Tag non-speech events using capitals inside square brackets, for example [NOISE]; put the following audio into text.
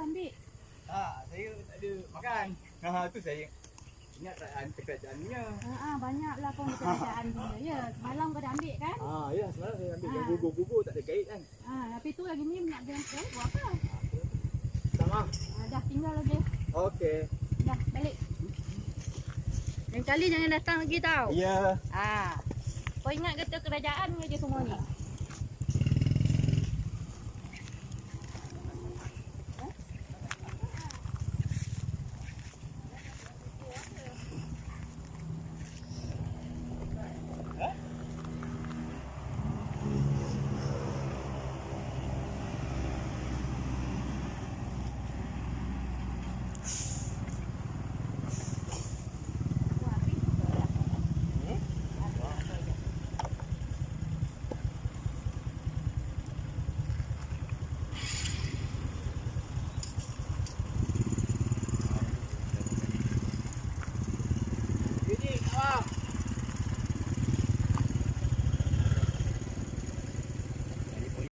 ambil. Ha, saya tak ada makan. Ha, tu saya ingat tak hantar kerajaannya. Ha ah, banyaklah kau kerajaan [LAUGHS] dia. Ya, semalam kau dah ambil kan? Ha, ya semalam saya ambil Ha. gugur-gugur tak ada kait kan. Ha, tapi tu lagi ni nak jalan jalan buat apa? Sama. Ha, dah tinggal lagi. Okey. Dah balik. Lain kali jangan datang lagi tau. Ya. Ha. Kau ingat kata kerajaan je semua ni. Jadi, ah.